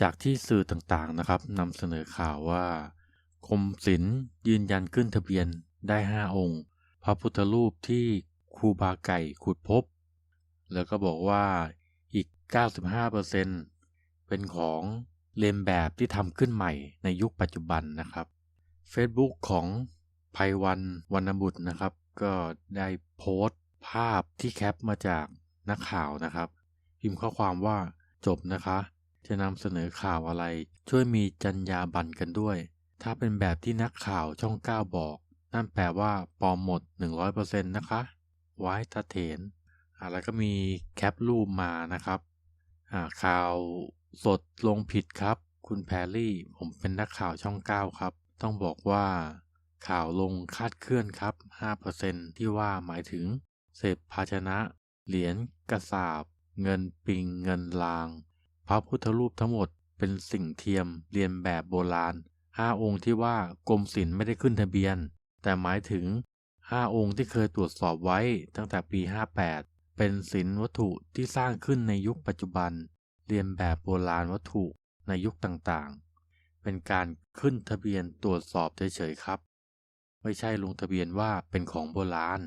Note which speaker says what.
Speaker 1: จากที่สื่อต่างๆนะครับนำเสนอข่าวว่ากรมศิลป์ยืนยันขึ้นทะเบียนได้ 5 องค์ พระพุทธรูปที่ครูบาไก่ขุดพบ แล้วก็บอกว่าอีก 95%เป็นของเลนแบบที่ทำขึ้นใหม่ในยุคปัจจุบันนะครับ Facebook ของภัยวันวรรณบุตรนะครับ ก็ได้โพสต์ภาพที่แคปมาจากนักข่าวนะครับ พิมพ์ข้อความว่าจบนะคะ จะนำเสนอข่าวอะไร ช่วยมีจรรยาบรรณกันด้วย ถ้าเป็นแบบที่นักข่าวช่อง9บอก นั่นแปลว่าปลอมหมด 100%นะคะไว้ตะเถนอะไรก็มีแคปรูปมานะครับอ่าข่าวสดลงผิดครับ คุณแพรรี่ ผมเป็นนักข่าวช่อง9ครับ ต้องบอกว่าข่าวลงคาดเคลื่อนครับ 5%ที่ว่าหมายถึง เศษภาชนะ เหรียญกระสาบ เงินปิงเงินลาง พระพุทธรูปทั้งหมดเป็นสิ่งเทียมเรียนแบบโบราณ5องค์ที่ว่ากรมศิลป์ไม่ได้ขึ้นทะเบียน แต่หมายถึง5องค์ที่เคยตรวจสอบไว้ตั้งแต่ปี 58 เป็นศิลป์วัตถุที่สร้างขึ้นในยุคปัจจุบัน เรียนแบบโบราณวัตถุในยุคต่างๆ เป็นการขึ้นทะเบียนตรวจสอบเฉยๆครับ ไม่ใช่ลงทะเบียนว่าเป็นของโบราณ